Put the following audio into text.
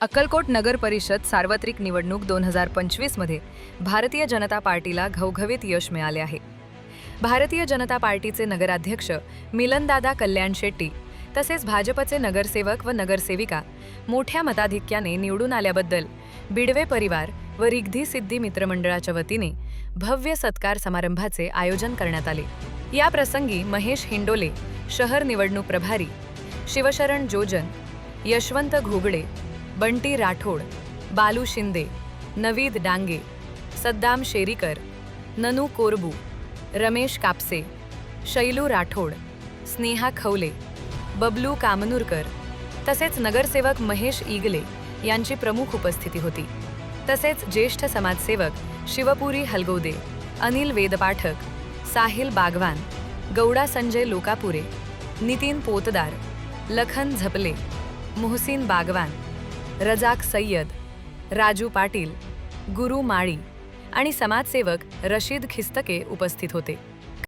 अक्कलकोट नगर परिषद सार्वत्रिक निवडणूक दोन हजार पंचवीसमध्ये भारतीय जनता पार्टीला घवघवीत यश मिळाले आहे. भारतीय जनता पार्टीचे नगराध्यक्ष मिलनदादा कल्याण शेट्टी तसेच भाजपचे नगरसेवक व नगरसेविका मोठ्या मताधिक्याने निवडून आल्याबद्दल बिडवे परिवार व रिग्धी सिद्धी मित्रमंडळाच्या वतीने भव्य सत्कार समारंभाचे आयोजन करण्यात आले. या प्रसंगी महेश हिंडोले शहर निवडणूक प्रभारी शिवशरण जोजन यशवंत घोगडे बंटी राठोड बालू शिंदे नवीद डांगे सद्दाम शेरीकर ननू कोरबू रमेश कापसे शैलू राठोड स्नेहा खवले बबलू कामनूरकर तसेच नगरसेवक महेश इगले यांची प्रमुख उपस्थिती होती. तसेच ज्येष्ठ समाजसेवक शिवपुरी हलगोदे अनिल वेदपाठक साहिल बागवान गौडा संजय लोकापुरे नितीन पोतदार लखन झपले मोहसिन बागवान रजाक सय्यद राजू पाटील गुरु माळी आणि समाजसेवक रशीद खिस्तके उपस्थित होते.